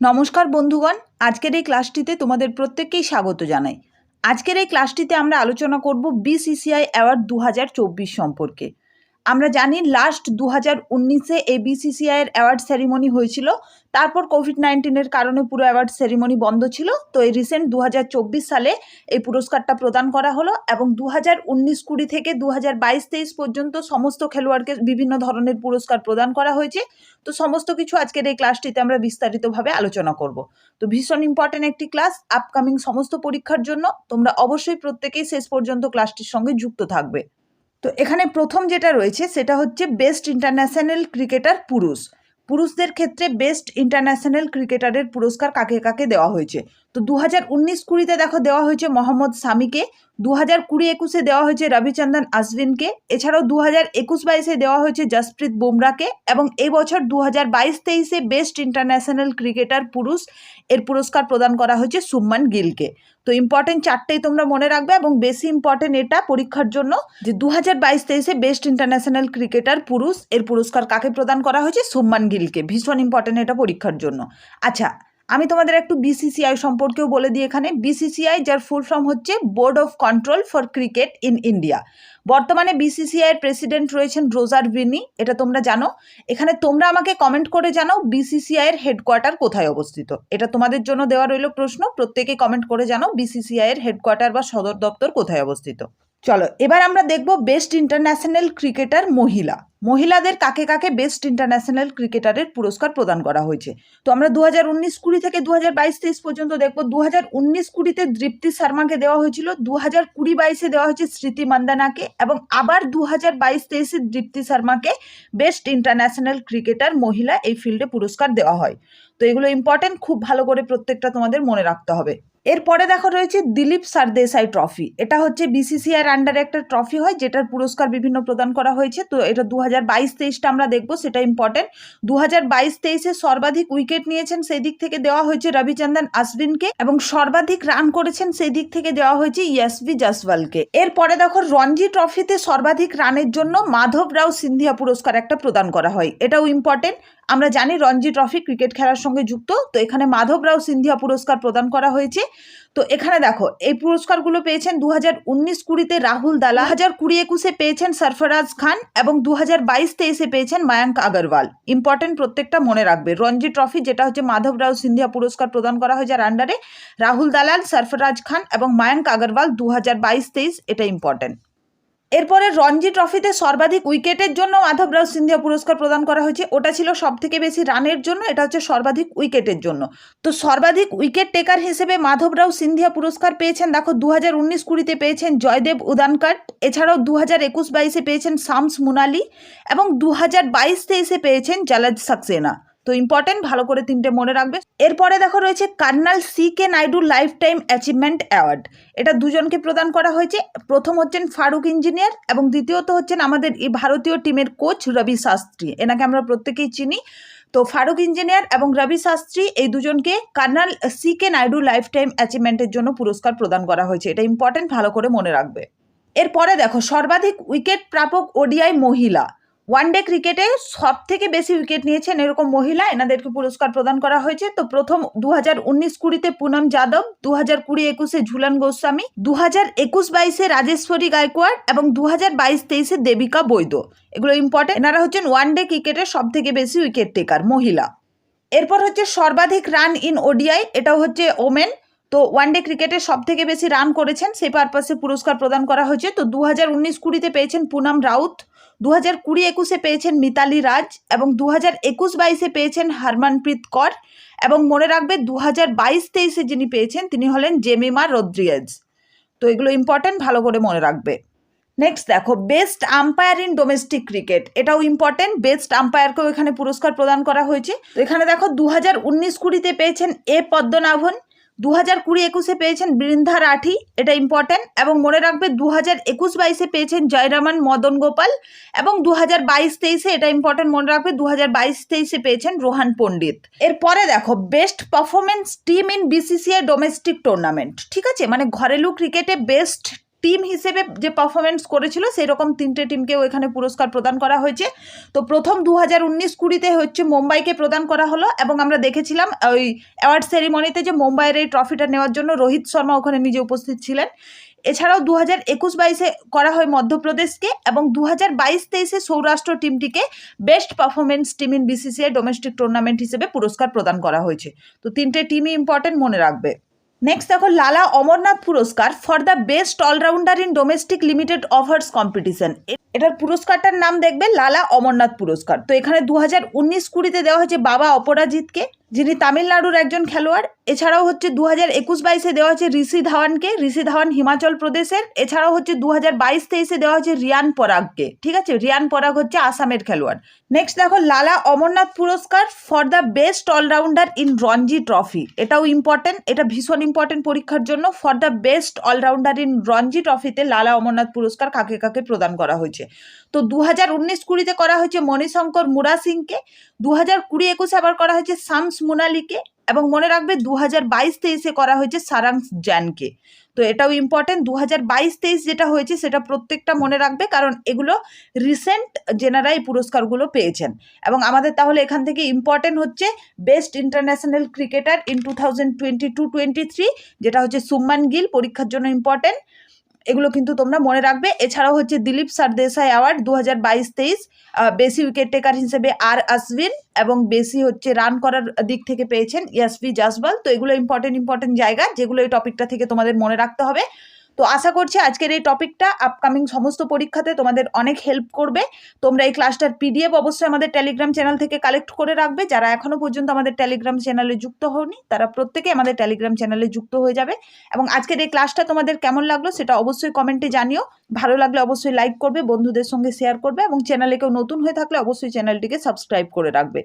নমস্কার বন্ধুগণ, আজকের এই ক্লাসটিতে তোমাদের প্রত্যেককেই স্বাগত জানাই। আজকের এই ক্লাসটিতে আমরা আলোচনা করব বিসিসিআই অ্যাওয়ার্ড দু হাজার চব্বিশ সম্পর্কে। আমরা জানি লাস্ট দু হাজার উনিশে এই বিসিসিআইয়ের অ্যাওয়ার্ড সেরিমনি হয়েছিল। তারপর কোভিড নাইন্টিনের কারণে পুরো অ্যাওয়ার্ড সেরিমনি বন্ধ ছিল। তো এই রিসেন্ট দু হাজার চব্বিশ সালে এই পুরস্কারটা প্রদান করা হলো এবং দু হাজার উনিশ কুড়ি থেকে দু হাজার বাইশ তেইশ পর্যন্ত সমস্ত খেলোয়াড়কে বিভিন্ন ধরনের পুরস্কার প্রদান করা হয়েছে। তো সমস্ত কিছু আজকের এই ক্লাসটিতে আমরা বিস্তারিতভাবে আলোচনা করব। তো ভীষণ ইম্পর্টেন্ট একটি ক্লাস আপকামিং সমস্ত পরীক্ষার জন্য তোমরা অবশ্যই প্রত্যেকেই শেষ পর্যন্ত ক্লাসটির সঙ্গে যুক্ত থাকবে। তো এখানে প্রথম যেটা রয়েছে সেটা হচ্ছে বেস্ট ইন্টারন্যাশনাল ক্রিকেটার পুরুষ। পুরুষদের ক্ষেত্রে বেস্ট ইন্টারন্যাশনাল ক্রিকেটারের পুরস্কার কাকে কাকে দেওয়া হয়েছে? তো দু হাজার উনিশ কুড়িতে দেখো দেওয়া হয়েছে মোহাম্মদ সামিকে দু হাজার কুড়ি একুশে দেওয়া হয়েছে রবিচন্দন আশ্বিনকে এছাড়াও দু হাজার একুশ বাইশে দেওয়া হয়েছে জসপ্রীত বুমরাকে এবং এই বছর দু হাজার বাইশ তেইশে বেস্ট ইন্টারন্যাশনাল ক্রিকেটার পুরুষ এর পুরস্কার প্রদান করা হয়েছে সুম্মান গিলকে। তো ইম্পর্টেন্ট চারটেই তোমরা মনে রাখবে এবং বেশি ইম্পর্টেন্ট এটা পরীক্ষার জন্য যে দু হাজার বাইশ তেইশে বেস্ট ইন্টারন্যাশনাল ক্রিকেটার পুরুষ এর পুরস্কার কাকে প্রদান করা হয়েছে? সুম্মান গিলকে। ভীষণ ইম্পর্টেন্ট এটা পরীক্ষার জন্য। আচ্ছা আমি তোমাদের একটু বিসিসিআই সম্পর্কেও বলে দিই এখানে। বিসিসিআই যার ফুল ফর্ম হচ্ছে board of control for cricket in India বর্তমানে বিসিসিআই এর প্রেসিডেন্ট রয়েছেন রোজার ভিনি এটা তোমরা জানো। এখানে তোমরা আমাকে কমেন্ট করে জানাও বিসিসিআই এর হেডকোয়ার্টার কোথায় অবস্থিত। এটা তোমাদের জন্য দেওয়া রইল প্রশ্ন। প্রত্যেকে কমেন্ট করে জানাও বিসিসিআই এর হেডকোয়ার্টার বা সদর দপ্তর কোথায় অবস্থিত। চলো, এবার আমরা দেখব বেস্ট ইন্টারন্যাশনাল ক্রিকেটার মহিলা। মহিলাদের কাকে কাকে বেস্ট ইন্টারন্যাশনাল ক্রিকেটারের পুরস্কার প্রদান করা হয়েছে? তো আমরা দু হাজার উনিশ কুড়ি থেকে দু হাজার বাইশ তেইশ পর্যন্ত দেখব দু হাজার উনিশ কুড়িতে দৃপ্তি শর্মাকে দেওয়া হয়েছিল দু হাজার কুড়ি বাইশে দেওয়া হয়েছে স্মৃতি মান্দানাকে, এবং আবার দু হাজার বাইশ তেইশে দৃপ্তি শর্মাকে বেস্ট ইন্টারন্যাশনাল ক্রিকেটার মহিলা এই ফিল্ডে পুরস্কার দেওয়া হয়। তো এগুলো ইম্পর্টেন্ট খুব ভালো করে প্রত্যেকটা তোমাদের মনে রাখতে হবে। এরপরে দেখো রয়েছে দিলীপ সারদেসাই ট্রফি এটা হচ্ছে বিসিসিআর আন্ডারে একটা ট্রফি হয়, যেটার পুরস্কার বিভিন্ন প্রদান করা হয়েছে। তো এটা দু হাজার বাইশ তেইশটা আমরা দেখব, সেটা ইম্পর্টেন্ট দু হাজার বাইশ তেইশে সর্বাধিক উইকেট নিয়েছেন সেই দিক থেকে দেওয়া হয়েছে রবিচন্দন আশ্বিনকে এবং সর্বাধিক রান করেছেন সেই দিক থেকে দেওয়া হয়েছে ইয়াসবি জাসওয়ালকে। এরপরে দেখো রঞ্জি ট্রফিতে সর্বাধিক রানের জন্য মাধব রাও সিন্ধিয়া পুরস্কার একটা প্রদান করা হয়। এটাও ইম্পর্টেন্ট আমরা জানি রঞ্জি ট্রফি ক্রিকেট খেলার সঙ্গে যুক্ত, তো এখানে মাধব রাও সিন্ধিয়া পুরস্কার প্রদান করা হয়েছে। তো এখানে দেখো, এই পুরস্কারগুলো পেয়েছেন দু হাজার উনিশ কুড়িতে রাহুল দালা হাজার কুড়ি একুশে পেয়েছেন সরফরাজ খান এবং দু হাজার বাইশ তেইশে পেয়েছেন মায়াঙ্ক আগরওয়াল। ইম্পর্টেন্ট প্রত্যেকটা মনে রাখবে। রঞ্জি ট্রফি, যেটা হচ্ছে মাধব রাও সিন্ধিয়া পুরস্কার প্রদান করা হয় যার আন্ডারে রাহুল দালাল, সরফরাজ খান এবং মায়াঙ্ক আগরওয়াল দু হাজার বাইশ তেইশ, এটা ইম্পর্টেন্ট এরপরে রঞ্জি ট্রফিতে সর্বাধিক উইকেটের জন্য মাধব রাও সিন্ধিয়া পুরস্কার প্রদান করা হয়েছে। ওটা ছিল সব থেকে বেশি রানের জন্য, এটা হচ্ছে সর্বাধিক উইকেটের জন্য। তো সর্বাধিক উইকেট টেকার হিসেবে মাধব রাও সিন্ধিয়া পুরস্কার পেয়েছেন, দেখো দু হাজার উনিশ কুড়িতে পেয়েছেন জয়দেব উদানকাট এছাড়াও দু হাজার একুশ বাইশে পেয়েছেন শামস মুনালি, এবং দু হাজার বাইশ তেইশে পেয়েছেন জালাজ সাকসেনা। তো ইম্পর্টেন্ট ভালো করে তিনটে মনে রাখবে। এরপরে দেখো রয়েছে Colonel C K Naidu lifetime achievement award এটা দুজনকে প্রদান করা হয়েছে। প্রথম হচ্ছেন ফারুক ইঞ্জিনিয়ার এবং দ্বিতীয়ত হচ্ছেন আমাদের এই ভারতীয় টিমের কোচ রবি শাস্ত্রী। এনাকে আমরা প্রত্যেকেই চিনি। তো ফারুক ইঞ্জিনিয়ার এবং রবি শাস্ত্রী এই দুজনকে Colonel C K Naidu lifetime অ্যাচিভমেন্টের জন্য পুরস্কার প্রদান করা হয়েছে। এটা ইম্পর্টেন্ট ভালো করে মনে রাখবে। এরপরে দেখো সর্বাধিক উইকেট প্রাপক ওডিআই মহিলা। ওয়ানডে ক্রিকেটে সব থেকে বেশি উইকেট নিয়েছেন এরকম মহিলা। এনাদেরকে পুরস্কার প্রদান করা হয়েছে। তো প্রথম দু হাজার উনিশ কুড়িতে পুনম যাদব দু হাজার কুড়ি একুশে ঝুলন গোস্বামী দু হাজার একুশ বাইশে রাজেশ্বরী গায়কোয়াড় এবং দু হাজার বাইশ তেইশে দেবিকা বৈদ এগুলো ইম্পর্টেন্ট এনারা হচ্ছেন ওয়ান ডে ক্রিকেটের সব থেকে বেশি উইকেট টেকার মহিলা। এরপর হচ্ছে সর্বাধিক রান ইন ওডিআই এটাও হচ্ছে ওমেন তো ওয়ানডে ক্রিকেটে সব থেকে বেশি রান করেছেন, সেই পারপাসে পুরস্কার প্রদান করা হয়েছে। তো দু হাজার উনিশ কুড়িতে পেয়েছেন পুনম রাউত দু হাজার কুড়ি একুশে পেয়েছেন মিতালি রাজ, এবং দু হাজার একুশ বাইশে পেয়েছেন হারমানপ্রীত কর, এবং মনে রাখবে দু হাজার বাইশ তেইশে যিনি পেয়েছেন, তিনি হলেন জেমিমা রদ্রিয়েজ তো এগুলো ইম্পর্টেন্ট ভালো করে মনে রাখবে। নেক্সট দেখো best umpire in domestic cricket এটাও ইম্পর্টেন্ট বেস্ট আম্পায়ারকেও এখানে পুরস্কার প্রদান করা হয়েছে। তো এখানে দেখো দু হাজার উনিশ কুড়িতে পেয়েছেন এ পদ্মনাভন দু হাজার কুড়ি একুশে পেয়েছেন বৃন্দা রাঠি, এটা ইম্পর্ট্যান্ট এবং মনে রাখবে দু হাজার একুশ বাইশে পেয়েছেন জয়রামান মদন গোপাল, এবং দু হাজার বাইশ তেইশে, এটা ইম্পর্টেন্ট মনে রাখবে দু হাজার বাইশ তেইশে পেয়েছেন রোহান পণ্ডিত। এরপরে দেখো best performance team in BCCI domestic tournament ঠিক আছে? মানে ঘরেলু ক্রিকেটে বেস্ট টিম হিসেবে যে পারফরমেন্স করেছিল সেই রকম তিনটে টিমকেও এখানে পুরস্কার প্রদান করা হয়েছে। তো প্রথম দু হাজার উনিশ কুড়িতে হচ্ছে মুম্বাইকে প্রদান করা হলো এবং আমরা দেখেছিলাম ওই অ্যাওয়ার্ড সেরিমনিতে যে মুম্বাইয়ের এই ট্রফিটা নেওয়ার জন্য রোহিত শর্মা ওখানে নিজে উপস্থিত ছিলেন। এছাড়াও দু হাজার একুশ বাইশে করা হয় মধ্যপ্রদেশকে এবং দু হাজার বাইশ তেইশে Saurashtra টিমটিকে best performance team in BCCI domestic tournament হিসেবে পুরস্কার প্রদান করা হয়েছে। তো তিনটে টিমই ইম্পর্টেন্ট মনে রাখবে। নেক্সট দেখো, লালা অমরনাথ পুরস্কার for the best allrounder in domestic limited overs competition এটার পুরস্কারটার নাম দেখবে লালা অমরনাথ পুরস্কার। তো এখানে দু হাজার উনিশ কুড়িতে দেওয়া হয়েছে বাবা অপরাজিৎকে যিনি তামিলনাড়ুর একজন খেলোয়াড়, এছাড়াও হচ্ছে দু হাজার একুশ বাইশে দেওয়া হয়েছে ঋষি ধাওয়ানকে, ঋষি ধাওয়ান হিমাচল প্রদেশের, এছাড়াও হচ্ছে দু হাজার বাইশ তেইশে দেওয়া হয়েছে রিয়ান পরাগকে, ঠিক আছে? রিয়ান পরাগ হচ্ছে আসামের খেলোয়াড়। নেক্সট দেখো, লালা অমরনাথ পুরস্কার for the best allrounder in Ranji Trophy এটাও ইম্পর্টেন্ট এটা ভীষণ ইম্পর্টেন্ট পরীক্ষার জন্য। For the best allrounder in Ranji ট্রফিতে লালা অমরনাথ পুরস্কার কাকে কাকে প্রদান করা হয়েছে? তো দু হাজার উনিশ কুড়িতে করা হয়েছে মণিশঙ্কর মুরা সিংকে দু হাজার কুড়ি একুশে আবার করা হয়েছে শামস মুনালিকে এবং মনে রাখবে দু হাজার বাইশ তেইশে করা হয়েছে সারাংস জ্যানকে। তো এটাও ইম্পর্টেন্ট দু হাজার বাইশ তেইশ যেটা হয়েছে সেটা প্রত্যেকটা মনে রাখবে কারণ এগুলো রিসেন্ট যেনারা এই পুরস্কারগুলো পেয়েছেন। এবং আমাদের তাহলে এখান থেকে ইম্পর্টেন্ট হচ্ছে best international cricketer in two thousand twenty two twenty three যেটা হচ্ছে সুম্মান গিল, পরীক্ষার জন্য ইম্পর্টেন্ট এগুলো কিন্তু তোমরা মনে রাখবে। এছাড়াও হচ্ছে দিলীপ সারদেশাই অ্যাওয়ার্ড দু হাজার বাইশ, তেইশ বেশি উইকেট টেকার হিসেবে আর আসবিন এবং বেশি হচ্ছে রান করার দিক থেকে পেয়েছেন ইয়াসভি জাসবাল তো এগুলো ইম্পর্টেন্ট ইম্পর্টেন্ট জায়গা যেগুলো এই টপিকটা থেকে তোমাদের মনে রাখতে হবে। তো আশা করছি আজকের এই টপিকটা আপকামিং সমস্ত পরীক্ষাতে তোমাদের অনেক হেল্প করবে। তোমরা এই ক্লাসটার পিডিএফ অবশ্যই আমাদের টেলিগ্রাম চ্যানেল থেকে কালেক্ট করে রাখবে। যারা এখনও পর্যন্ত আমাদের টেলিগ্রাম চ্যানেলে যুক্ত হওনি, তারা প্রত্যেকে আমাদের টেলিগ্রাম চ্যানেলে যুক্ত হয়ে যাবে। এবং আজকের এই ক্লাসটা তোমাদের কেমন লাগল সেটা অবশ্যই কমেন্টে জানিও। ভালো লাগলে অবশ্যই লাইক করবে, বন্ধুদের সঙ্গে শেয়ার করবে এবং চ্যানেলে কেউ নতুন হয়ে থাকলে অবশ্যই চ্যানেলটিকে সাবস্ক্রাইব করে রাখবে।